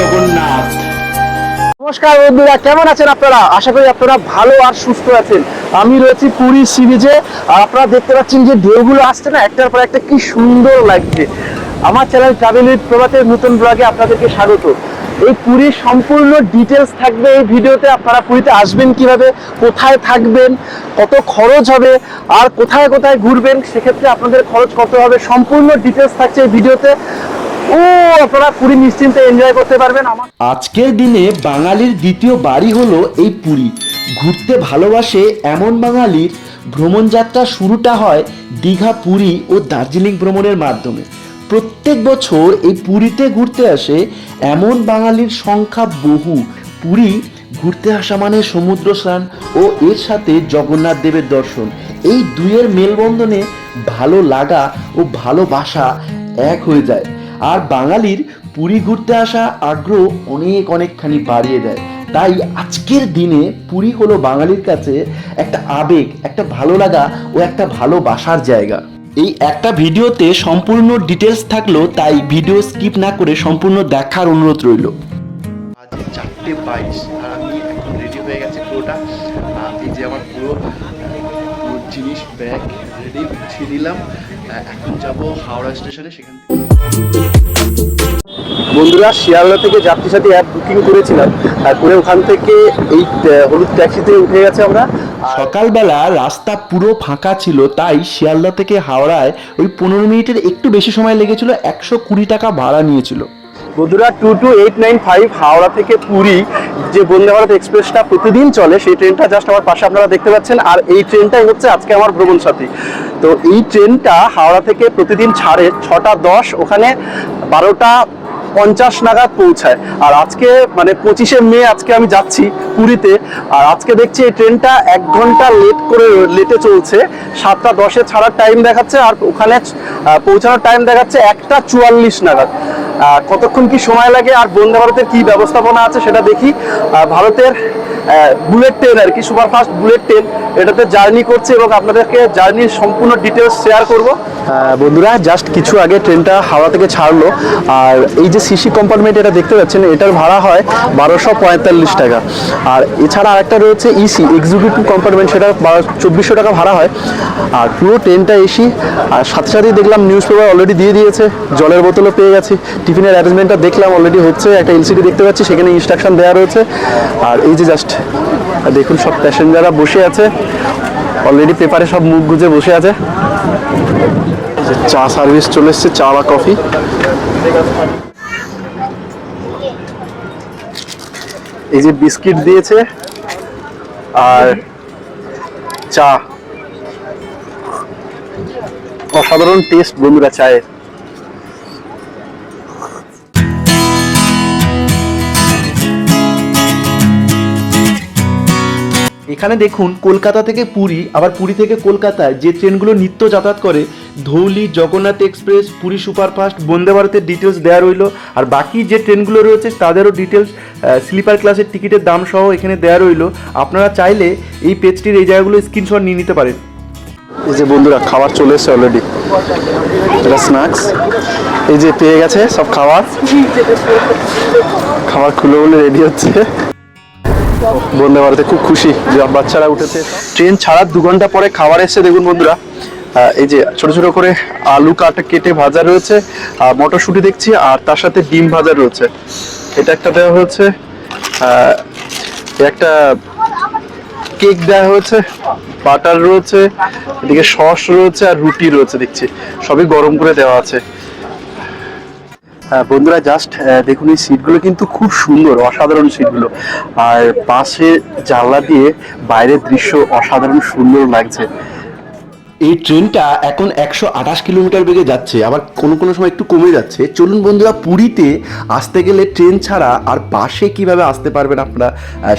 জগন্নাথ। নমস্কার বন্ধুরা, কেমন আছেন আপনারা? আশা করি আপনারা ভালো আর সুস্থ আছেন। আমি রয়েছি পুরী সি বিচে আর আপনারা দেখতে পাচ্ছেন যে ঢেউগুলো আসছে না, একটার পর একটা কি সুন্দর লাগছে। আমার চ্যানেল ট্রাভেল উইথ প্রভাতের নতুন ব্লগে আপনাদেরকে স্বাগত। এই পুরীর সম্পূর্ণ ডিটেলস থাকবে এই ভিডিওতে। আপনারা পুরীতে আসবেন কীভাবে, কোথায় থাকবেন, কত খরচ হবে, আর কোথায় কোথায় ঘুরবেন, সেক্ষেত্রে আপনাদের খরচ কত হবে, সম্পূর্ণ ডিটেলস থাকছে এই ভিডিওতে। ও, আপনারা পুরী নিশ্চিন্তে এনজয় করতে পারবেন আমার। আজকের দিনে বাঙালির দ্বিতীয় বাড়ি হলো এই পুরী। ঘুরতে ভালোবাসে এমন বাঙালির ভ্রমণ যাত্রা শুরুটা হয় দীঘা, পুরী ও দার্জিলিং ভ্রমণের মাধ্যমে। প্রত্যেক বছর এই পুরীতে ঘুরতে আসে এমন বাঙালির সংখ্যা বহু। পুরী ঘুরতে আসা মানে সমুদ্র স্নান ও এর সাথে জগন্নাথ দেবের দর্শন। এই দুইয়ের মেলবন্ধনে ভালো লাগা ও ভালোবাসা এক হয়ে যায়। আর বাঙালির পুরী ঘুরতে আসা আগ্রহ অনেক অনেকখানি বাড়িয়ে দেয়। তাই আজকের দিনে পুরী হলো বাঙালির কাছে একটা আবেগ, একটা ভালো লাগা ও একটা ভালোবাসার জায়গা। এই একটা ভিডিওতে সম্পূর্ণ ডিটেলস থাকল, তাই ভিডিও স্কিপ না করে সম্পূর্ণ দেখার অনুরোধ রইল। আজ চারটে বাইশ, আর আমি এখন রেডি হয়ে গেছি পুরোটা। এই যে আমার পুরো জিনিস ব্যাগ রেডি গুছিয়ে নিলাম। এখন যাব হাওড়া স্টেশনে সেখান থেকে। বন্ধুরা শিয়ালদা থেকে যাত্রী সাথী অ্যাপ বুকিং করেছিলাম তারপরে ওখান থেকে এই হলুদ ট্যাক্সিতে উঠে গেছে আমরা। সকালবেলা রাস্তা পুরো ফাঁকা ছিল তাই শিয়ালদা থেকে হাওড়ায় ওই পনেরো মিনিটের একটু বেশি সময় লেগেছিল একশো কুড়ি টাকা ভাড়া নিয়েছিল। বন্ধুরা two two eight nine five Howrah থেকে পুরী যে বন্দে ভারত এক্সপ্রেসটা প্রতিদিন চলে সেই ট্রেনটা জাস্ট আমার পাশে আপনারা দেখতে পাচ্ছেন। আর এই ট্রেনটাই হচ্ছে আজকে আমার ভ্রমণ সাথী তো এই ট্রেনটা হাওড়া থেকে প্রতিদিন ছাড়ে ছটা দশ, ওখানে বারোটা পঞ্চাশ নাগাদ পৌঁছায়। আর আজকে মানে পঁচিশে মে আজকে আমি যাচ্ছি পুরীতে। আর আজকে দেখছি এই ট্রেনটা এক ঘণ্টা লেট করে লেটে চলছে। সাতটা দশে ছাড়ার টাইম দেখাচ্ছে আর ওখানে পৌঁছানোর টাইম দেখাচ্ছে একটা চুয়াল্লিশ নাগাদ। কতক্ষণ কি সময় লাগে আর বন্দে ভারতের কি ব্যবস্থাপনা আছে সেটা দেখি। ভারতের বুলেট ট্রেন আর কি, সুপারফাস্ট বুলেট ট্রেন, এটাতে জার্নি করছে এবং আপনাদেরকে জার্নির সম্পূর্ণ ডিটেলস শেয়ার করব। বন্ধুরা জাস্ট কিছু আগে ট্রেনটা হাওড়া থেকে ছাড়লো, আর এই যে সিসি কম্পার্টমেন্ট এটা দেখতে পাচ্ছেন, এটার ভাড়া হয় বারোশো পঁয়তাল্লিশ টাকা। আর এছাড়া আরেকটা রয়েছে ইসি এক্সিকিউটিভ কম্পার্টমেন্ট সেটা চব্বিশশো টাকা ভাড়া হয়। আর পুরো ট্রেনটা এসি আর সাথে সাথেই দেখলাম নিউজ পেপার অলরেডি দিয়ে দিয়েছে, জলের বোতলও পেয়ে গেছি। টিফিনের অ্যারেঞ্জমেন্টটা দেখলাম অলরেডি হচ্ছে, একটা এলসিডি দেখতে পাচ্ছি, সেখানে ইনস্ট্রাকশন দেওয়া রয়েছে। আর এই যে জাস্ট দেখুন সব প্যাসেঞ্জাররা বসে আছে অলরেডি পেপারে সব মুখ গুজে বসে আছে। যে চা সার্ভিস চলে এসছে, চা বা কফি। এই যে বিস্কিট দিয়েছে আর চা। অসাধারণ টেস্ট বন্ধুরা, চায়ের। এখানে দেখুন কলকাতা থেকে পুরী, আবার পুরী থেকে কলকাতায় যে ট্রেনগুলো নিত্য যাতায়াত করে, ধৌলি, জগন্নাথ এক্সপ্রেস, পুরী সুপারফাস্ট বন্দে ভারতের ডিটেলস দেওয়া রইল, আর বাকি যে ট্রেনগুলো রয়েছে তাদেরও ডিটেলস স্লিপার ক্লাসের টিকিটের দাম সহ এখানে দেওয়া রইল। আপনারা চাইলে এই পেজটির এই জায়গাগুলো স্ক্রিনশট নিয়ে নিতে পারেন। এই যে বন্ধুরা, খাবার চলে এসেছে অলরেডি এটা স্ন্যাক্স এই যে পেয়ে গেছে সব খাবার। খাবার খুলে বলে রেডি হচ্ছে। বন্দে ভারতে খুব খুশি যে বাচ্চারা উঠেছে। ট্রেন ছাড়ার দু ঘণ্টা পরে খাবার এসছে, দেখুন বন্ধুরা। এই যে ছোট ছোট করে আলু কাটা কেটে ভাজা রয়েছে, আর মটরশুঁটি দেখছি, আর তার সাথে ডিম ভাজা রয়েছে। এটা একটা দেওয়া হয়েছে একটা কেক দেওয়া হয়েছে, বাটার রয়েছে, এদিকে সস রয়েছে, আর রুটি রয়েছে, দেখছি। সবই গরম করে দেওয়া আছে। বন্ধুরা জাস্ট দেখুন, এই সিটগুলো কিন্তু খুব সুন্দর, অসাধারণ সিটগুলো আর পাশে জানলা দিয়ে বাইরের দৃশ্য অসাধারণ সুন্দর লাগছে। এই ট্রেনটা এখন একশো আঠাশ কিলোমিটার বেগে যাচ্ছে, আবার কোনো কোনো সময় একটু কমে যাচ্ছে। চলুন বন্ধুরা, পুরীতে আসতে গেলে ট্রেন ছাড়া আর বাসে কীভাবে আসতে পারবেন আপনারা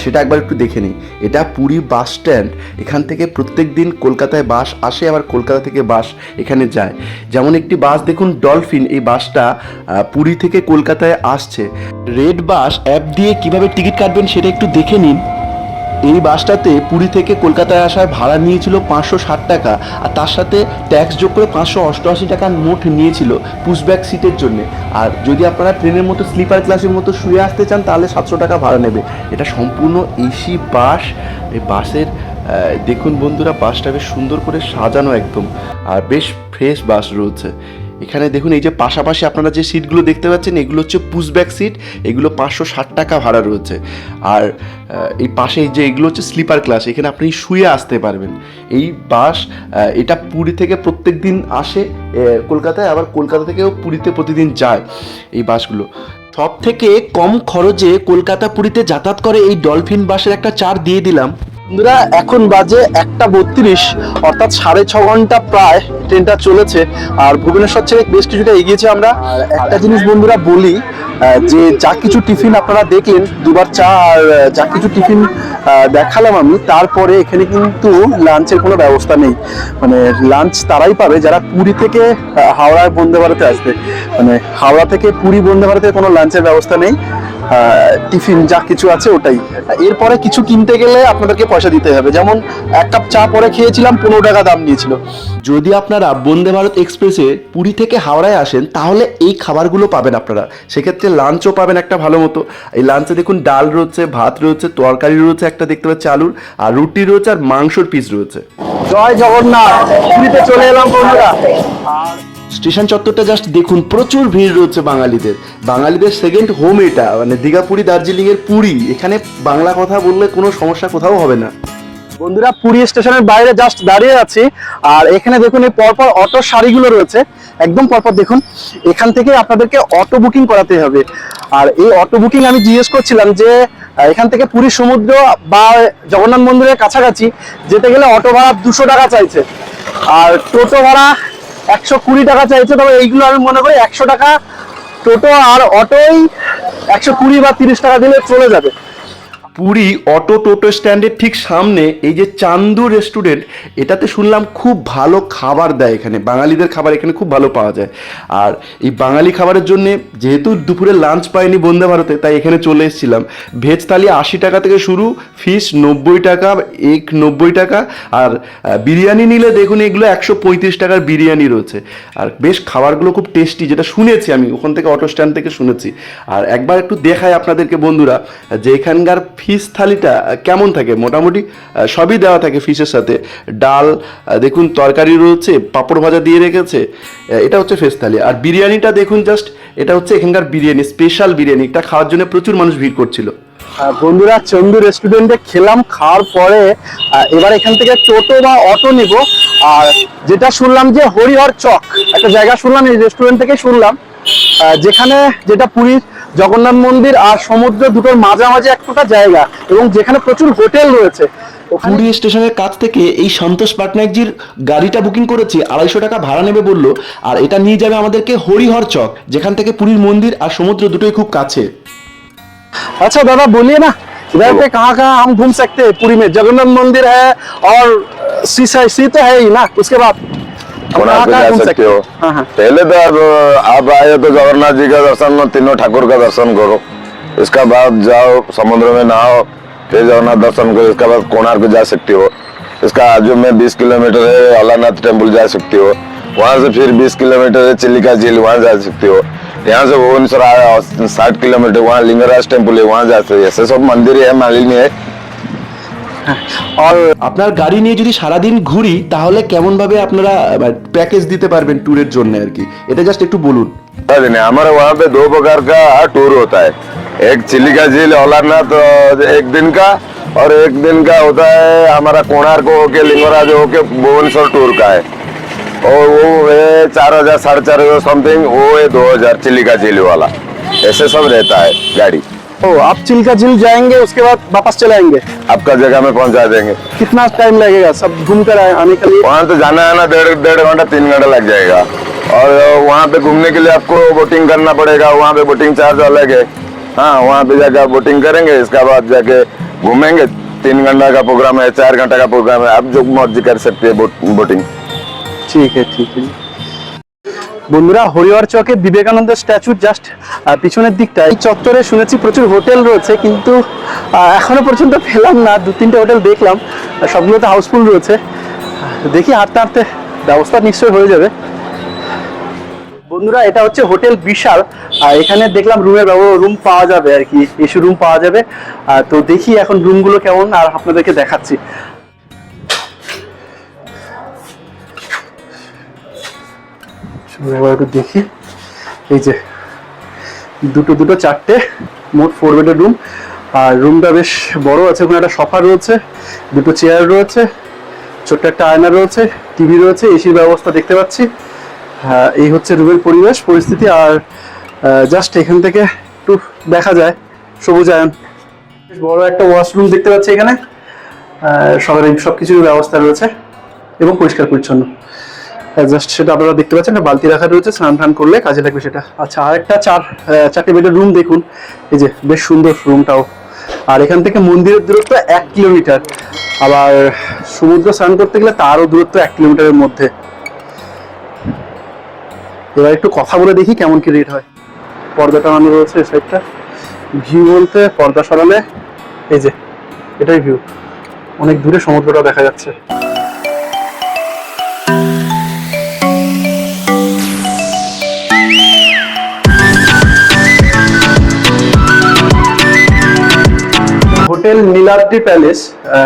সেটা একবার একটু দেখে নিই। এটা পুরী বাস স্ট্যান্ড, এখান থেকে প্রত্যেক দিন কলকাতায় বাস আসে, আবার কলকাতা থেকে বাস এখানে যায়। যেমন একটি বাস, দেখুন, ডলফিন, এই বাসটা পুরী থেকে কলকাতায় আসছে। রেড বাস অ্যাপ দিয়ে কীভাবে টিকিট কাটবেন সেটা একটু দেখে নিন। এই বাসটাতে পুরী থেকে কলকাতায় আসার ভাড়া নিয়েছিল পাঁচশো ষাট টাকা, আর তার সাথে ট্যাক্স যোগ করে পাঁচশো অষ্টআশি টাকার মোট নিয়েছিল পুশব্যাক সিটের জন্য। আর যদি আপনারা ট্রেনের মতো স্লিপার ক্লাসের মতো শুয়ে আসতে চান, তাহলে সাতশো টাকা ভাড়া নেবে। এটা সম্পূর্ণ এসি বাস। এই বাসের দেখুন বন্ধুরা, বাসটা বেশ সুন্দর করে সাজানো একদম। আর বেশ ফ্রেশ বাস রয়েছে। এখানে দেখুন, এই যে পাশাপাশি আপনারা যে সিটগুলো দেখতে পাচ্ছেন, এগুলো হচ্ছে পুশব্যাক সিট, এগুলো পাঁচশো ষাট টাকা ভাড়া রয়েছে। আর এই পাশে যে এগুলো হচ্ছে স্লিপার ক্লাস, এখানে আপনি শুয়ে আসতে পারবেন। এই বাস এটা পুরী থেকে প্রত্যেক দিন আসে কলকাতায়, আবার কলকাতা থেকেও পুরীতে প্রতিদিন যায় এই বাসগুলো। সব থেকে কম খরচে কলকাতা পুরীতে যাতায়াত করে এই ডলফিন বাসের একটা চার দিয়ে দিলাম। বন্ধুরা, এখন বাজে একটা বত্রিশ, অর্থাৎ সাড়ে ছ ঘণ্টা প্রায় ট্রেনটা চলেছে। আর ভুবনেশ্বর থেকে বেশ কিছুটা এগিয়েছে আমরা। একটা জিনিস বন্ধুরা বলি যে যা কিছু টিফিন আপনারা দেখলেন, দুবার চা আর যা কিছু টিফিন দেখালাম আমি, তারপরে এখানে কিন্তু লাঞ্চের কোনো ব্যবস্থা নেই। মানে লাঞ্চ তারাই পাবে যারা পুরী থেকে হাওড়ায় বন্দে ভারতে আসবে। মানে হাওড়া থেকে পুরী বন্দে ভারতে কোনো লাঞ্চের ব্যবস্থা নেই। টিফিন যা কিছু আছে ওটাই। এরপরে কিছু কিনতে গেলে আপনাদেরকে পয়সা দিতে হবে। যেমন এক কাপ চা পরে খেয়েছিলাম পনেরো টাকা দাম নিয়েছিল। যদি আপনারা বন্দে ভারত এক্সপ্রেসে পুরী থেকে হাওড়ায় আসেন তাহলে এই খাবারগুলো পাবেন আপনারা। সেক্ষেত্রে লাঞ্চও পাবেন একটা ভালো মতো। এই লাঞ্চে দেখুন ডাল রয়েছে ভাত রয়েছে তরকারি রয়েছে একটা দেখতে পাচ্ছি আলুর আর রুটি রয়েছে আর মাংসর পিস রয়েছে। জয় জগন্নাথ। পুরীতে চলে এলাম বন্ধুরা। স্টেশন চত্বরটা জাস্ট দেখুন, প্রচুর ভিড় রয়েছে বাঙালিদের। বাঙালিদের সেকেন্ড হোম এটা মানে দীঘাপুরি দার্জিলিং এর পুরী। এখানে বাংলা কথা বললে কোনো সমস্যা কোথাও হবে না। বন্ধুরা, পুরী স্টেশনের বাইরে জাস্ট দাঁড়িয়ে আছি। আর এখানে দেখুন, এই পরপর অটো সারিগুলো রয়েছে। একদম পরপর দেখুন, এখান থেকে আপনাদেরকে অটো বুকিং করাতে হবে। আর এই অটো বুকিং আমি জিজ্ঞেস করছিলাম যে এখান থেকে পুরী সমুদ্র বা জগন্নাথ মন্দিরের কাছাকাছি যেতে গেলে অটো ভাড়া দুশো টাকা চাইছে। আর টোটো ভাড়া একশো কুড়ি টাকা চাইছে, তবে এইগুলো আমি মনে করি একশো টাকা টোটো আর অটোই একশো কুড়ি বা তিরিশ টাকা দিলে চলে যাবে। পুরী অটো টোটো স্ট্যান্ডের ঠিক সামনে এই যে চান্দু রেস্টুরেন্ট, এটাতে শুনলাম খুব ভালো খাবার দেয় এখানে। বাঙালিদের খাবার এখানে খুব ভালো পাওয়া যায়। আর এই বাঙালি খাবারের জন্য যেহেতু দুপুরে লাঞ্চ পাইনি বন্দে ভারতে, তাই এখানে চলে এসেছিলাম। ভেজ থালি আশি টাকা থেকে শুরু ফিস নব্বই টাকা এগ নব্বই টাকা, আর বিরিয়ানি নিলে দেখুন এগুলো একশো পঁয়ত্রিশ টাকার বিরিয়ানি রয়েছে। আর বেশ খাবারগুলো খুব টেস্টি যেটা শুনেছি আমি, ওখান থেকে অটো স্ট্যান্ড থেকে শুনেছি। আর একবার একটু দেখাই আপনাদেরকে বন্ধুরা, যে এখানকার ফিশ থালিটা কেমন থাকে? মোটামুটি সবই দেওয়া থাকে ফিশের সাথে। ডাল দেখুন তরকারি রয়েছে, পাঁপড় ভাজা দিয়ে রেখেছে এটা হচ্ছে ফিশ থালি। আর বিরিয়ানিটা দেখুন জাস্ট এটা হচ্ছে এখানকার বিরিয়ানি স্পেশাল বিরিয়ানি। এটা খাওয়ার জন্য প্রচুর মানুষ ভিড় করছিল। বন্ধুরা, চন্দু রেস্টুরেন্টে খেলাম, খাওয়ার পরে এবার এখান থেকে টোটো বা অটো নিব। আর যেটা শুনলাম যে হরিহর চক, একটা জায়গা শুনলাম, এই রেস্টুরেন্ট থেকে শুনলাম। যেখানে যেটা পুরীর জগন্নাথ মন্দির আর সমুদ্র দুটোর মাঝামাঝি একটা জায়গা এবং যেখানে প্রচুর হোটেল রয়েছে ওখানে পুরী স্টেশনের কাছ থেকে এই সন্তোষ পাটনায়কজির গাড়িটা বুকিং করেছি আড়াইশো টাকা ভাড়া নেবে বললো আর এটা নিয়ে যাবে আমাদেরকে হরিহর চক যেখান থেকে পুরীর মন্দির আর সমুদ্র দুটোই খুব কাছে अच्छा दादा बोलिए ना इधर पे कहाँ कहाँ हम घूम सकते हैं पुरी में जगन्नाथ मंदिर है और सी सी तो है ही ना उसके बाद जा सकते हो पहले तो आप आए तो जगन्नाथ जी का दर्शन और तीनों ठाकुर का दर्शन करो इसका बाद जाओ समुद्र में नहाओ फिर जगन्नाथ दर्शन करो इसके बाद कोणार्क जा सकते हो इसका आजू में 20 किलोमीटर है अलारनाथ टेंपल जा सकते हो वहाँ से फिर 20 किलोमीटर है चिल्लिका झील वहाँ जा सकते हो यहाँ से भुवनेश्वर आया साठ किलोमीटर वहाँ लिंगराज टेंपल है वहाँ जा सकते हो ऐसे सब मंदिर है मालिनी है আপনার গাড়ি নিয়ে যদি সারাদিন ঘুরি তাহলে কেমন ভাবে আপনারা প্যাকেজ দিতে পারবেন ট্যুরের জন্য আর কি এটা জাস্ট একটু বলুন पता नहीं हमारे वहाँ पे दो प्रकार का टूर होता है एक चिल्लिका झील औलारनाथ अ, एक दिन का और एक दिन का होता है हमारा कोणार्क होके लिंगराज होके भुवनेश्वर टूर का है और वो है चार हजार साढ़े चार हजार समथिंग वो है दो हजार चिल्लिका झील वाला ऐसे सब रहता है गाड़ी ओ आप चिल्का झील जाएँगे उसके बाद वापस चले आएँगे? आपका जगह में पहुँचा देंगे। कितना टाइम लगेगा? सब घूम कर आए- आने के लिए? वहाँ तो जाना आना डेढ़ डेढ़ घंटा तीन घंटा लग जाएगा। और वहाँ पे घूमने के लिए आपको बोटिंग करना पड़ेगा वहाँ पे बोटिंग चार्ज अलग है। हाँ वहाँ पे जाकर बोटिंग करेंगे इसके बाद जाके घूमेंगे। तीन घंटा का प्रोग्राम है चार घंटा का प्रोग्राम है आप जो मर्ज़ी कर सकते हैं बोटिंग ठीक है ठीक है। বন্ধুরা, হরিহর চকে বিবেকানন্দ স্ট্যাচুর জাস্ট পিছনের দিকটা এই চত্বরে শুনেছি প্রচুর হোটেল রয়েছে, কিন্তু এখনও পর্যন্ত পেলাম না। দু, তিনটে হোটেল দেখলাম সবগুলোতে হাউসফুল রয়েছে। দেখি হাঁটতে হাঁটতে ব্যবস্থা নিশ্চয়ই হয়ে যাবে। বন্ধুরা, এটা হচ্ছে হোটেল বিশাল। এখানে দেখলাম রুমের ব্যবহার, রুম পাওয়া যাবে আর কি। এসি রুম পাওয়া যাবে। তো দেখি এখন রুমগুলো কেমন, আর আপনাদেরকে দেখাচ্ছি। একবার একটু দেখি। এই যে দুটো দুটো চারটে মোট ফোর বেডের রুম আর রুমটা বেশ বড় আছে ওখানে একটা সোফা রয়েছে দুটো চেয়ার রয়েছে ছোট্ট একটা আয়না রয়েছে টিভি রয়েছে এসির ব্যবস্থা দেখতে পাচ্ছি। হ্যাঁ, এই হচ্ছে রুমের পরিবেশ পরিস্থিতি আর জাস্ট এখান থেকে একটু দেখা যায় সবুজ আয়ন। বেশ বড় একটা ওয়াশরুম দেখতে পাচ্ছি এখানে। আহ, সবার সব কিছুর ব্যবস্থা রয়েছে এবং পরিষ্কার পরিচ্ছন্ন জাস্ট সেটা আপনারা দেখতে পাচ্ছেন বালতি রাখা রয়েছে, স্নান টান করলে কাজে লাগবে সেটা। আচ্ছা চার বেডের রুম দেখুন। এই যে, বেশ সুন্দর রুমটাও আর এখান থেকে মন্দিরের দূরত্ব এক কিলোমিটার। আবার সমুদ্র স্নান করতে গেলে তারও দূরত্ব এক কিলোমিটারের মধ্যে। এবার একটু কথা বলে দেখি কেমন কি রেট হয়। পর্দা টানানো রয়েছে এই সাইডটা ভিউ বলতে পর্দা সরালে, এই যে, এটাই ভিউ অনেক দূরে সমুদ্রটা দেখা যাচ্ছে। হোটেল নীলাদ্রি প্যালেস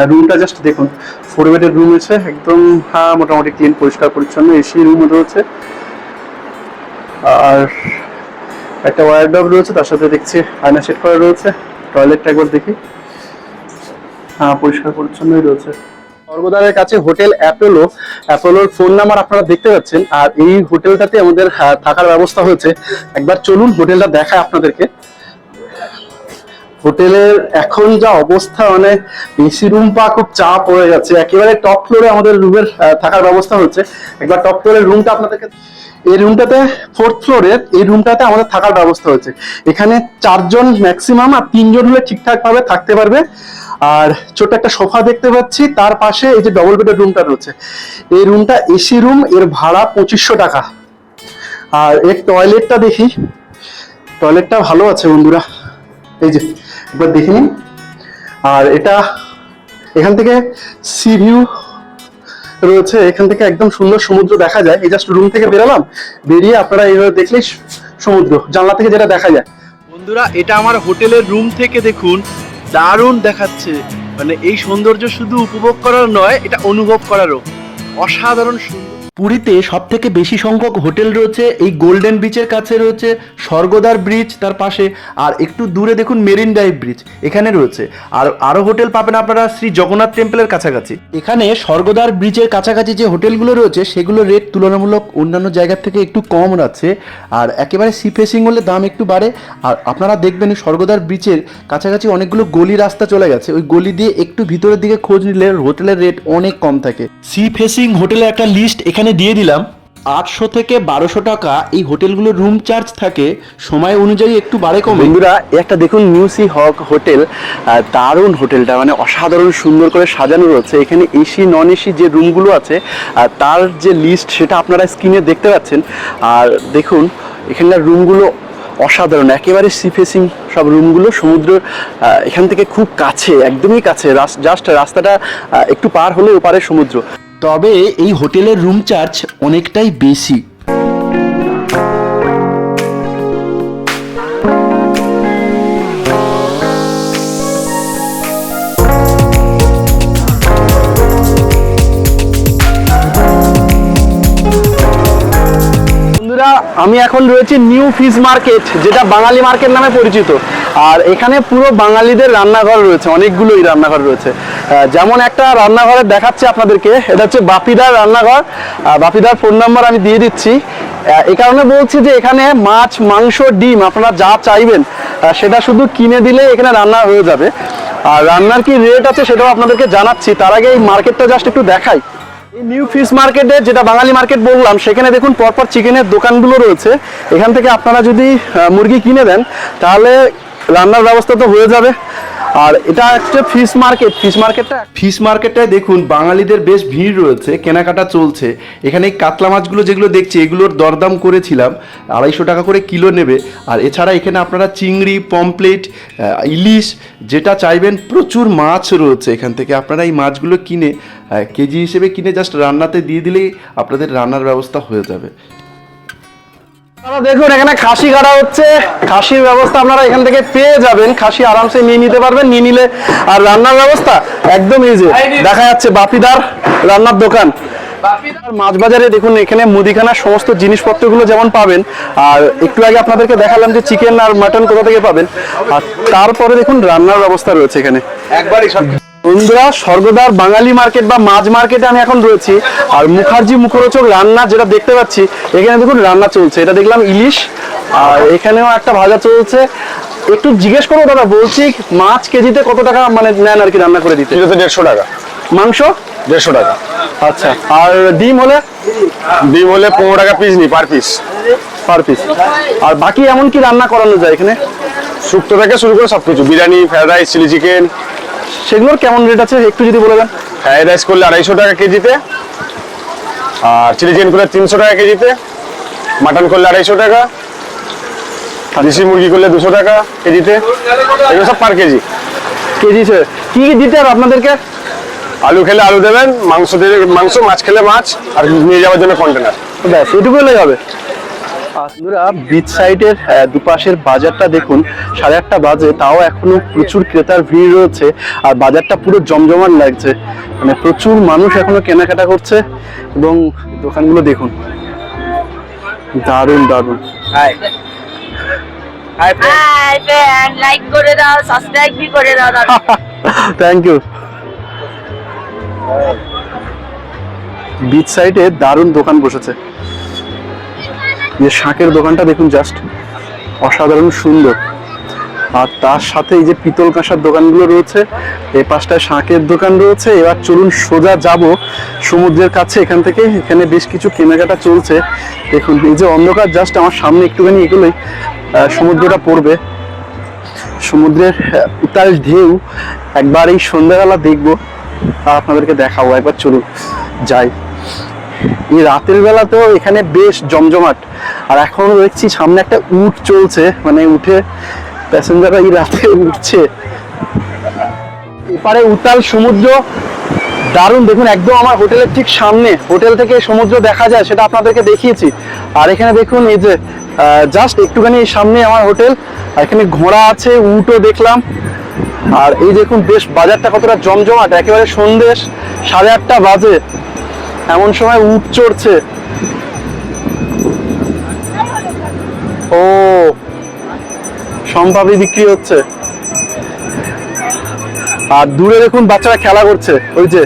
রুমটা জাস্ট দেখুন ফোর বেডের রুম আছে একদম হ্যাঁ মোটামুটি ক্লিন পরিষ্কার পরিচ্ছন্ন এসি রুম রয়েছে। আর একটা ওয়ার ডব রয়েছে তার সাথে দেখছি আয়না সেট করা রয়েছে টয়লেটটা একবার দেখি। হ্যাঁ পরিষ্কার পরিচ্ছন্নই রয়েছে। স্বর্গদ্বারের কাছে হোটেল অ্যাপোলো অ্যাপোলোর ফোন নাম্বার আপনারা দেখতে পাচ্ছেন আর এই হোটেলটাতে আমাদের আহ, থাকার ব্যবস্থা হয়েছে। একবার চলুন হোটেলটা দেখায় আপনাদেরকে। হোটেলের এখন যা অবস্থা মানে এসি রুম পা খুব চাপ হয়ে যাচ্ছে। একেবারে টপ ফ্লোরে আমাদের রুমের থাকার ব্যবস্থা হচ্ছে। একবার টপ ফ্লোরের রুমটা আপনাদেরকে, এই রুমটাতে ফোর্থ ফ্লোরের এই রুমটাতে আমাদের থাকার ব্যবস্থা হচ্ছে। এখানে চারজন ম্যাক্সিমাম আর তিনজন হলে ঠিকঠাক ভাবে থাকতে পারবে। আর ছোট একটা সোফা দেখতে পাচ্ছি, তার পাশে এই যে ডবল বেডের রুমটা রয়েছে। এই রুমটা এসি রুম এর ভাড়া পঁচিশশো টাকা। আর এর টয়লেটটা দেখি। টয়লেটটা ভালো আছে বন্ধুরা। এই যে একবার দেখে নিন। আর এটা এখান থেকে সি ভিউ রয়েছে। এখান থেকে একদম সুন্দর সমুদ্র দেখা যায়। এই জাস্ট রুম থেকে বেরোলাম। বেরিয়ে আপনারা এইভাবে দেখলেই সমুদ্র, জানলা থেকে যেটা দেখা যায়। বন্ধুরা, এটা আমার হোটেলের রুম থেকে দেখুন। দারুণ দেখাচ্ছে। মানে এই সৌন্দর্য শুধু উপভোগ করার নয়, এটা অনুভব করারও। অসাধারণ সুন্দর পুরীতে সব থেকে বেশি সংখ্যক হোটেল রয়েছে, এই গোল্ডেন বিচের কাছে রয়েছে স্বর্গদার ব্রিজ তার পাশে, আর একটু দূরে দেখুন মেরিন ড্রাইভ ব্রিজ এখানে রয়েছে। আর আরও হোটেল পাবেন আপনারা শ্রী জগন্নাথ টেম্পলের কাছাকাছি। এখানে স্বর্গদার ব্রিজের কাছাকাছি যে হোটেলগুলো রয়েছে, সেগুলো রেট তুলনামূলক অন্যান্য জায়গার থেকে একটু কম আছে আর একেবারে সি ফেসিং হলে দাম একটু বাড়ে। আর আপনারা দেখবেন এই স্বর্গদ্বার ব্রিজের কাছাকাছি অনেকগুলো গলি রাস্তা চলে গেছে, ওই গলি দিয়ে একটু ভিতরের দিকে খোঁজ নিলে হোটেলের রেট অনেক কম থাকে। সি ফেসিং হোটেলের একটা লিস্ট এখানে দিয়ে দিলাম। আটশো থেকে বারোশো টাকা এই হোটেলগুলোর রুম চার্জ থাকে। সময় অনুযায়ী একটু বাড়ে কমে। বন্ধুরা একটা দেখুন নিউসি হক হোটেল দারুণ হোটেলটা মানে অসাধারণ সুন্দর করে সাজানো রয়েছে। এখানে এসি নন এসি যে রুমগুলো আছে তার যে লিস্ট সেটা আপনারা স্ক্রিনে দেখতে পাচ্ছেন। আর দেখুন, এখানকার রুমগুলো অসাধারণ। একেবারে সি ফেসিং সব রুমগুলো সমুদ্র এখান থেকে খুব কাছে, একদমই কাছে। জাস্ট রাস্তাটা একটু পার হলে ওপারে সমুদ্র। তবে এই হোটেলের রুম চার্জ অনেকটাই বেশি। আমি এখন রয়েছি নিউ ফিশ মার্কেট যেটা বাঙালি মার্কেট নামে পরিচিত। আর এখানে পুরো বাঙালিদের রান্নাঘর রয়েছে, অনেকগুলোই রান্নাঘর রয়েছে। যেমন একটা রান্নাঘরে দেখাচ্ছে আপনাদেরকে, এটা হচ্ছে বাপিদার রান্নাঘর। বাপিদার ফোন নাম্বার আমি দিয়ে দিচ্ছি। এই কারণে বলছি যে এখানে মাছ, মাংস, ডিম, আপনারা যা চাইবেন সেটা শুধু কিনে দিলে এখানে রান্না হয়ে যাবে। আর রান্নার কি রেট আছে সেটাও আপনাদেরকে জানাচ্ছি। তার আগে এই মার্কেটটা জাস্ট একটু দেখাই। নিউ ফিশ মার্কেটে যেটা বাঙালি মার্কেট বললাম, সেখানে দেখুন পরপর চিকেনের দোকানগুলো রয়েছে। এখান থেকে আপনারা যদি মুরগি কিনে দেন, তাহলে রান্নার ব্যবস্থা তো হয়ে যাবে। আর এটা একটা ফিশ মার্কেট ফিশ মার্কেটটা ফিশ মার্কেটটায় দেখুন, বাঙালিদের বেশ ভিড় রয়েছে, কেনাকাটা চলছে। এখানে কাতলা মাছগুলো যেগুলো দেখছি, এগুলোর দরদাম করেছিলাম, আড়াইশো টাকা করে কিলো নেবে। আর এছাড়া এখানে আপনারা চিংড়ি পমপ্লেট ইলিশ, যেটা চাইবেন, প্রচুর মাছ রয়েছে এখান থেকে। আপনারা এই মাছগুলো কিনে কেজি হিসেবে কিনে জাস্ট রান্নাতে দিয়ে দিলেই আপনাদের রান্নার ব্যবস্থা হয়ে যাবে। দেখুন এখানে খাসি কাটা হচ্ছে। খাসির ব্যবস্থা আপনারা এখান থেকে পেয়ে যাবেন। খাসি আরামসে নিয়ে নিতে পারবেন নিয়ে নিলে আর রান্নার ব্যবস্থা একদম ইজি দেখা যাচ্ছে বাপিদার রান্নার দোকান। মাছ বাজারে দেখুন এখানে মুদিখানার সমস্ত জিনিসপত্রগুলো যেমন পাবেন। আর একটু আগে আপনাদেরকে দেখালাম যে চিকেন আর মাটন কোথা থেকে পাবেন। আর তারপরে দেখুন রান্নার ব্যবস্থা রয়েছে এখানে। একবারই সব বন্ধুরা স্বর্গদার বাঙালি মার্কেট বা মাছ মার্কেটে আমি এখন রয়েছি। আর মুখার্জি মুখরোচক রান্না যেটা দেখতে পাচ্ছি এখানে দেখুন রান্না চলছে। এটা দেখলাম ইলিশ আর এখানেও একটা ভাজা চলছে। একটু জিজ্ঞেস করব দাদা বলছি মাছ কেজিতে কত টাকা মানে নেন আর কি রান্না করে দিতে? দেড়শো টাকা। মাংস? দেড়শো টাকা। আচ্ছা আর ডিম হলে? ডিম হলে পনেরো টাকা পিস নি পার পিস পার পিস আর বাকি এমন কি রান্না করানো যায় এখানে? শুক্তো থেকে শুরু করে সবকিছু। Biryani fried rice chilli chicken সেগুলোর কেমন রেট আছে? একটু যদি বলে দেন। ফ্রাইড রাইস করলে আড়াইশো টাকা কেজিতে। আর চিলি চিকেন করলে তিনশো টাকা কেজিতে। মাটন করলে আড়াইশো টাকা। দেশি মুরগি করলে দুশো টাকা কেজিতে। এগুলো সব পার কেজি। কেজি হিসেবে কি কি দিতে হবে আপনাদেরকে? আলু খেলে আলু দেবেন মাংস দিলে মাংস মাছ খেলে মাছ আর নিয়ে যাওয়ার জন্য কন্টেনার ব্যাস এটুকু হলেই হবে। বন্ধুরা বিচ সাইডের আহ, দুপাশের বাজারটা দেখুন। সাড়ে আটটা বাজে তাও এখনও প্রচুর ক্রেতার ভিড় রয়েছে আর বাজারটা পুরো জমজমাট লাগছে। মানে প্রচুর মানুষ এখনও কেনাকাটা করছে এবং দোকানগুলো দেখুন। দারুণ দারুণ। লাইক করে দাও সাবস্ক্রাইব করে দাও থ্যাংক ইউ বিচ সাইডে দারুণ দোকান বসেছে। যে শাঁখের দোকানটা দেখুন জাস্ট অসাধারণ সুন্দর। আর তার সাথে এই যে পিতল কাঁসার দোকানগুলো রয়েছে এই পাশটায় শাঁখের দোকান রয়েছে। এবার চলুন সোজা যাব সমুদ্রের কাছে। এখান থেকে এখানে বেশ কিছু কেনাকাটা চলছে। দেখুন, এই যে অন্ধকার জাস্ট আমার সামনে একটুখানি এগুলোই সমুদ্রটা পড়বে। সমুদ্রের উতাল ঢেউ। একবার এই সন্ধ্যাবেলা দেখব, আর আপনাদেরকে দেখাবো। একবার চলুন, যাই। এই রাতের বেলাতেও এখানে বেশ জমজমাট। আর এখনও দেখছি সামনে একটা উট চলছে মানে উঠে প্যাসেঞ্জাররা এই রাতে উঠছে। এপারে উতাল সমুদ্র, দারুণ। দেখুন, একদম আমার হোটেলের ঠিক সামনে, হোটেল থেকে সমুদ্র দেখা যায়, সেটা আপনাদেরকে দেখিয়েছি। আর এখানে দেখুন, এই যে জাস্ট একটুখানি সামনে আমার হোটেল, আর এখানে ঘোড়া আছে, উটও দেখলাম। আর এই দেখুন, বেশ বাজারটা কতটা জমজমাট, একেবারে সন্দেশ, সাড়ে আটটা বাজে। এমন সময় উট চড়ছে। ও, সম্ভাবি বিক্রি হচ্ছে। আর দূরে দেখুন বাচ্চারা খেলা করছে, ওই যে।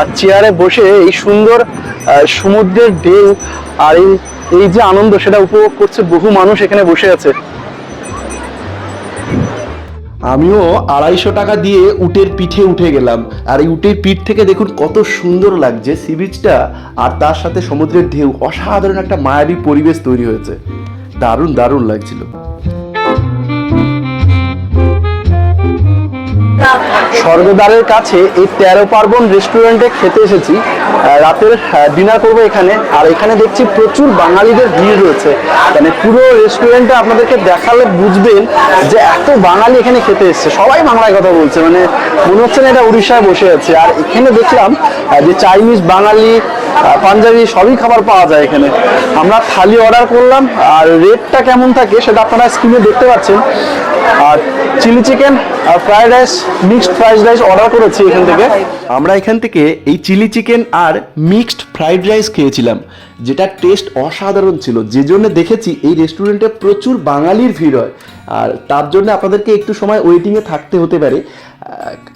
আর চেয়ারে বসে এই সুন্দর সমুদ্রের ঢেউ আর এই এই যে আনন্দ, সেটা উপভোগ করছে বহু মানুষ এখানে বসে আছে। আমিও আড়াইশো টাকা দিয়ে উটের পিঠে উঠে গেলাম। আর এই উটের পিঠ থেকে দেখুন কত সুন্দর লাগছে সি বিচটা আর তার সাথে সমুদ্রের ঢেউ। অসাধারণ একটা মায়াবী পরিবেশ তৈরি হয়েছে। দারুণ দারুণ লাগছিল। স্বর্গদ্বারের কাছে এই তেরো পার্বণ রেস্টুরেন্টে খেতে এসেছি। রাতের ডিনার করব এখানে। আর এখানে দেখছি প্রচুর বাঙালিদের ভিড় রয়েছে। মানে পুরো রেস্টুরেন্টে আপনাদেরকে দেখালে বুঝবেন যে এত বাঙালি এখানে খেতে এসছে। সবাই বাংলায় কথা বলছে। মানে মনে হচ্ছে না এটা উড়িষ্যায় বসে আছে। আর এখানে দেখলাম যে চাইনিজ বাঙালি পাঞ্জাবি সবই খাবার পাওয়া যায় এখানে। আমরা থালি অর্ডার করলাম, আর রেটটা কেমন থাকে সেটা আপনারা স্ক্রিনে দেখতে পাচ্ছেন। আর চিলি চিকেন আর fried rice mixed fried rice order করেছি এখান থেকে। আমরা এখান থেকে এই চিলি চিকেন আর মিক্সড ফ্রাইড রাইস খেয়েছিলাম, যেটা টেস্ট অসাধারণ ছিল। যে জন্য দেখেছি এই রেস্টুরেন্টে প্রচুর বাঙালির ভিড় হয়। আর তার জন্য আপনাদেরকে একটু সময় ওয়েটিংয়ে থাকতে হতে পারে।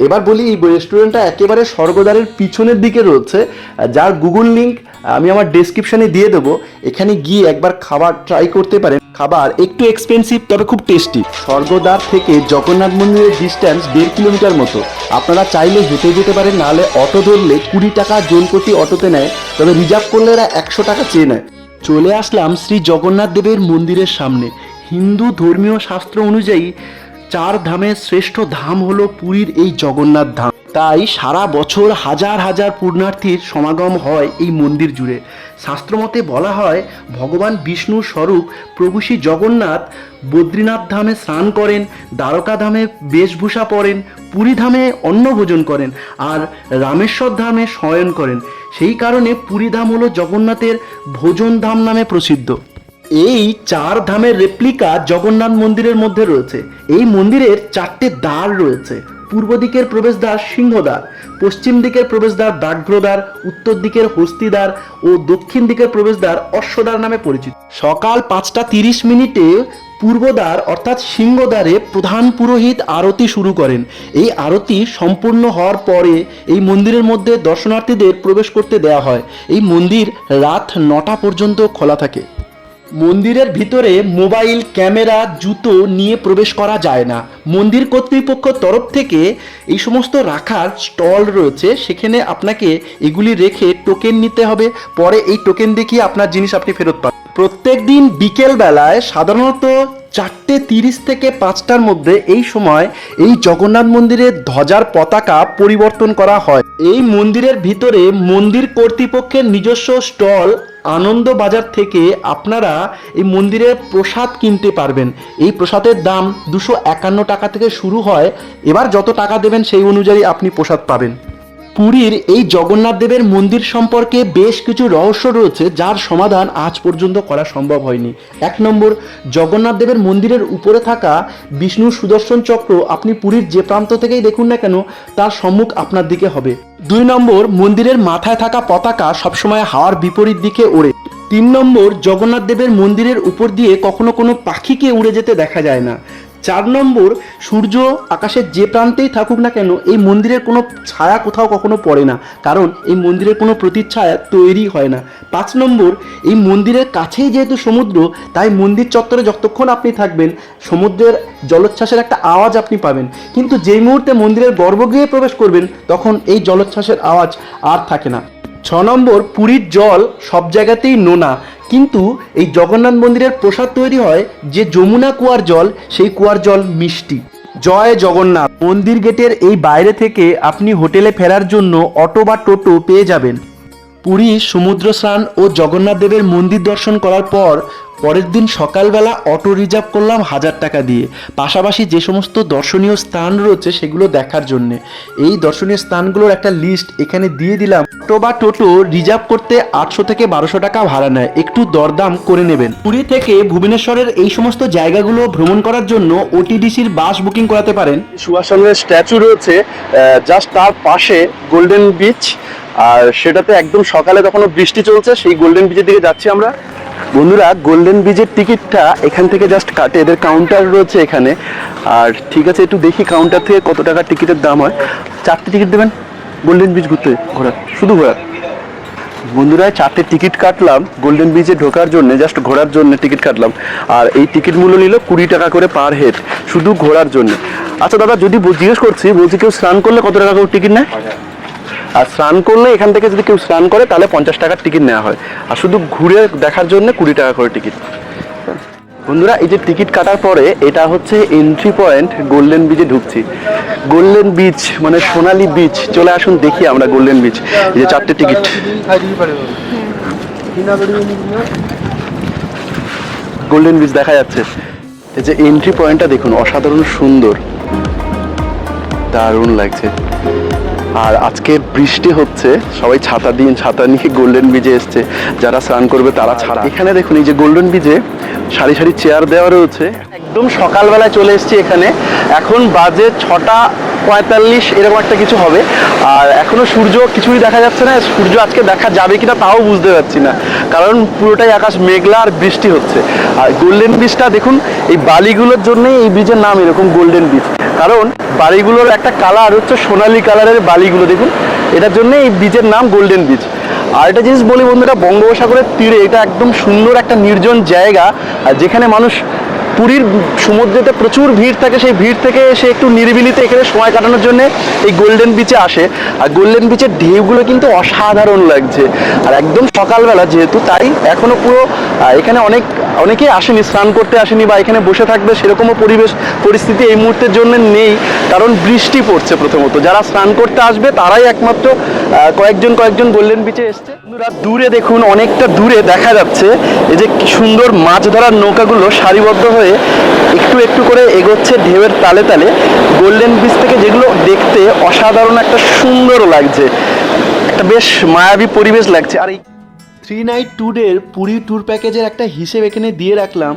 এবার বলি, এই রেস্টুরেন্টটা একেবারে স্বর্গদ্বারের পিছনের দিকে রয়েছে। যার গুগল লিঙ্ক আমি আমার ডেসক্রিপশনে দিয়ে দেবো। এখানে গিয়ে একবার খাবার ট্রাই করতে পারেন। খাবার একটু এক্সপেন্সিভ তবে খুব টেস্টি স্বর্গদ্বার থেকে জগন্নাথ মন্দিরের ডিস্ট্যান্স দেড় কিলোমিটার মতো। আপনারা চাইলে হেঁটে যেতে পারেন, নাহলে অটো ধরলে কুড়ি টাকা জন প্রতি অটোতে নেয়। তবে রিজার্ভ করলে এরা একশো টাকা চেয়ে নেয়। চলে আসলাম শ্রী জগন্নাথ দেবের মন্দিরের সামনে। হিন্দু ধর্মীয় শাস্ত্র অনুযায়ী চার ধামের শ্রেষ্ঠ ধাম হলো পুরীর এই জগন্নাথ ধাম। তাই সারা বছর হাজার হাজার পূর্ণার্থীর সমাগম হয় এই মন্দির জুড়ে। শাস্ত্রমতে বলা হয়, ভগবান বিষ্ণুর স্বরূপ প্রভু শ্রী জগন্নাথ বদ্রীনাথ ধামে স্নান করেন, দ্বারকা ধামে বেশভূষা পরেন পুরী ধামে অন্নভোজন করেন আর রামেশ্বর ধামে শয়ন করেন। সেই কারণে পুরী ধাম হলো জগন্নাথের ভোজন ধাম নামে প্রসিদ্ধ। এই চার ধামের রেপ্লিকা জগন্নাথ মন্দিরের মধ্যে রয়েছে। এই মন্দিরের চারটে দ্বার রয়েছে। পূর্ব দিকের প্রবেশদ্বার সিংহদ্বার, পশ্চিম দিকের প্রবেশদ্বার ব্যাঘ্রদ্বার উত্তর দিকের হস্তিদ্বার ও দক্ষিণ দিকের প্রবেশদ্বার অশ্বদ্বার নামে পরিচিত। সকাল পাঁচটা তিরিশ মিনিটে পূর্বদ্বার অর্থাৎ সিংহদ্বারে প্রধান পুরোহিত আরতি শুরু করেন। এই আরতি সম্পূর্ণ হওয়ার পরে এই মন্দিরের মধ্যে দর্শনার্থীদের প্রবেশ করতে দেওয়া হয়। এই মন্দির রাত নটা পর্যন্ত খোলা থাকে। মন্দিরের ভিতরে মোবাইল, ক্যামেরা, জুতো নিয়ে প্রবেশ করা যায় না। মন্দির কর্তৃপক্ষ তরফ থেকে এই সমস্ত রাখার স্টল রয়েছে। সেখানে আপনাকে এগুলি রেখে টোকেন নিতে হবে। পরে এই টোকেন দেখিয়ে আপনার জিনিস আপনি ফেরত পাবেন। প্রত্যেক দিন বিকেলবেলায় সাধারণত চারটে তিরিশ থেকে পাঁচটার মধ্যে এই সময় এই জগন্নাথ মন্দিরের ধ্বজার পতাকা পরিবর্তন করা হয়। এই মন্দিরের ভিতরে মন্দির কর্তৃপক্ষের নিজস্ব স্টল আনন্দ বাজার থেকে আপনারা এই মন্দিরের প্রসাদ কিনতে পারবেন। এই প্রসাদের দাম দুশো একান্ন টাকা থেকে শুরু হয়। এবার যত টাকা দেবেন সেই অনুযায়ী আপনি প্রসাদ পাবেন। পুরীর এই জগন্নাথ দেবের মন্দির সম্পর্কে বেশ কিছু রহস্য রয়েছে, যার সমাধান আজ পর্যন্ত করা সম্ভব হয়নি। এক নম্বর, জগন্নাথ দেবের মন্দিরের উপরে থাকা বিষ্ণু সুদর্শন চক্র আপনি পুরীর যে প্রান্ত থেকেই দেখুন না কেন, তার সম্মুখ আপনার দিকে হবে। দুই নম্বর, মন্দিরের মাথায় থাকা পতাকা সবসময় হাওয়ার বিপরীত দিকে ওড়ে। তিন নম্বর, জগন্নাথ দেবের মন্দিরের উপর দিয়ে কখনো কোনো পাখিকে উড়ে যেতে দেখা যায় না। চার নম্বর, সূর্য আকাশের যে প্রান্তেই থাকুক না কেন, এই মন্দিরের কোনো ছায়া কোথাও কখনো পড়ে না। কারণ এই মন্দিরের কোনো প্রতিচ্ছায়া তৈরি হয় না। পাঁচ নম্বর, এই মন্দিরের কাছেই যেহেতু সমুদ্র, তাই মন্দির চত্বরে যতক্ষণ আপনি থাকবেন, সমুদ্রের জলোচ্ছ্বাসের একটা আওয়াজ আপনি পাবেন। কিন্তু যেই মুহূর্তে মন্দিরের গর্ভগৃহে প্রবেশ করবেন, তখন এই জলোচ্ছ্বাসের আওয়াজ আর থাকে না। ছ নম্বর, পুরীর জল সব জায়গাতেই নোনা। কিন্তু এই জগন্নাথ মন্দিরের প্রসাদ তৈরি হয় যে যমুনা কুয়ার জল, সেই কুয়ার জল মিষ্টি। জয় জগন্নাথ। মন্দির গেটের এই বাইরে থেকে আপনি হোটেলে ফেরার জন্য অটো বা টোটো পেয়ে যাবেন। পুরী সমুদ্র স্নান ও জগন্নাথ দেবের মন্দির দর্শন করার পর পরের দিন সকালবেলা অটো রিজার্ভ করলাম হাজার টাকা দিয়ে। পাশাপাশি যে সমস্ত দর্শনীয় স্থান রয়েছে সেগুলো দেখার জন্যে। এই দর্শনীয় স্থানগুলোর একটা লিস্ট এখানে দিয়ে দিলাম। অটো বা টোটো রিজার্ভ করতে আটশো থেকে বারোশো টাকা ভাড়া নেয়। একটু দরদাম করে নেবেন। পুরী থেকে ভুবনেশ্বরের এই সমস্ত জায়গাগুলো ভ্রমণ করার জন্য ওটিডিসির বাস বুকিং করাতে পারেন। সুভাষ চন্দ্রের স্ট্যাচু রয়েছে জাস্ট তার পাশে গোল্ডেন বিচ আর সেটাতে একদম সকালে তখনও বৃষ্টি চলছে, সেই গোল্ডেন ব্রিজের দিকে যাচ্ছি আমরা। বন্ধুরা গোল্ডেন ব্রিজের টিকিটটা এখান থেকে জাস্ট কাটে, এদের কাউন্টার রয়েছে এখানে। আর ঠিক আছে, একটু দেখি কাউন্টার থেকে কত টাকা টিকিটের দাম হয়। চারটে টিকিট দেবেন গোল্ডেন ব্রিজ ঘুরতে ঘোরা শুধু ঘোরা বন্ধুরা, চারটে টিকিট কাটলাম গোল্ডেন ব্রিজে ঢোকার জন্য জাস্ট ঘোরার জন্য টিকিট কাটলাম। আর এই টিকিট মূল্য নিল কুড়ি টাকা করে পার হেড শুধু ঘোরার জন্য। আচ্ছা দাদা, যদি জিজ্ঞেস করছি, বলছি কেউ স্নান করলে কত টাকা করে টিকিট নেয়? আর স্নান করলে এখান থেকে যদি কেউ স্নান করে, তাহলে পঞ্চাশ টাকার টিকিট নেওয়া হয়। আর শুধু ঘুরে দেখার জন্য কুড়ি টাকা করে টিকিট। বন্ধুরা, এই যে টিকিট কাটার পরে এটা হচ্ছে এন্ট্রি পয়েন্ট গোল্ডেন বিচে ঢুকছি। গোল্ডেন বিচ মানে সোনালী বিচ চলে আসুন, দেখি আমরা গোল্ডেন বিচ এই যে চারটে টিকিট। গোল্ডেন বিচ দেখা যাচ্ছে। এই যে এন্ট্রি পয়েন্টটা দেখুন, অসাধারণ সুন্দর। দারুণ লাগছে। আর আজকে বৃষ্টি হচ্ছে সবাই ছাতা দিন ছাতা নিয়ে গোল্ডেন ব্রিজে এসছে। যারা স্নান করবে তারা ছাড়া। এখানে দেখুন এই যে গোল্ডেন ব্রিজে সারি সারি চেয়ার দেওয়া রয়েছে। একদম সকালবেলায় চলে এসছি এখানে। এখন বাজে ছটা পঁয়তাল্লিশ, এরকম একটা কিছু হবে। আর এখনও সূর্য কিছুই দেখা যাচ্ছে না, সূর্য আজকে দেখা যাবে কিনা তাও বুঝতে পারছি না। কারণ পুরোটাই আকাশ মেঘলা আর বৃষ্টি হচ্ছে। আর গোল্ডেন ব্রিজটা দেখুন, এই বালিগুলোর জন্যই এই ব্রিজের নাম এরকম গোল্ডেন ব্রিজ কারণ বাড়িগুলোর একটা কালার হচ্ছে সোনালী কালারের বালিগুলো, দেখুন। এটার জন্য এই ব্রিজের নাম গোল্ডেন ব্রিজ আর একটা জিনিস বলি বন্ধুরা, বঙ্গোপসাগরের তীরে এটা একদম সুন্দর একটা নির্জন জায়গা, আর যেখানে মানুষ পুরীর সমুদ্রেতে প্রচুর ভিড় থাকে, সেই ভিড় থেকে এসে একটু নিরিবিলিতে এখানে সময় কাটানোর জন্য এই গোল্ডেন বিচে আসে। আর গোল্ডেন বিচের ঢেউগুলো কিন্তু অসাধারণ লাগছে। আর একদম সকালবেলা যেহেতু, তাই এখনও পুরো এখানে অনেক, অনেকেই আসেনি, স্নান করতে আসেনি বা এখানে বসে থাকবে সেরকমও পরিবেশ, পরিস্থিতি এই মুহূর্তের জন্য নেই। কারণ বৃষ্টি পড়ছে প্রথমত। যারা স্নান করতে আসবে, তারাই একমাত্র কয়েকজন কয়েকজন গোল্ডেন বিচে এসছে। দূরে দেখুন, অনেকটা দূরে দেখা যাচ্ছে। এই যে সুন্দর মাছ ধরার নৌকাগুলো সারিবদ্ধ হয়ে একটু একটু করে এগোচ্ছে ঢেউয়ের তালে তালে। গোল্ডেন বিচ থেকে যেগুলো দেখতে অসাধারণ একটা সুন্দর লাগছে। একটা বেশ মায়াবী পরিবেশ লাগছে। আর এই থ্রি নাইট ট্যুরের পুরী ট্যুর প্যাকেজের একটা হিসেব এখানে দিয়ে রাখলাম।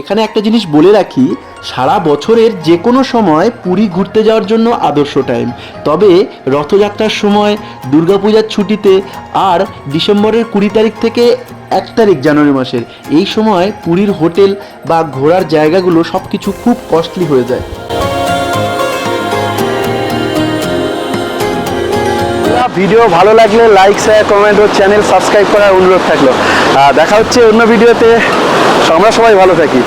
এখানে একটা জিনিস বলে রাখি, সারা বছরের যে কোনো সময় পুরী ঘুরতে যাওয়ার জন্য আদর্শ টাইম তবে রথযাত্রার সময়, দুর্গাপূজার ছুটিতে আর ডিসেম্বরের কুড়ি তারিখ থেকে এক তারিখ জানুয়ারি মাসের, এই সময় পুরীর হোটেল বা ঘোরার জায়গাগুলো সব কিছু খুব কস্টলি হয়ে যায়। ভিডিও ভালো লাগলে লাইক শেয়ার কমেন্ট ও চ্যানেল সাবস্ক্রাইব করার অনুরোধ থাকল। দেখা হচ্ছে অন্য ভিডিওতে আমরা সবাই ভালো থাকি।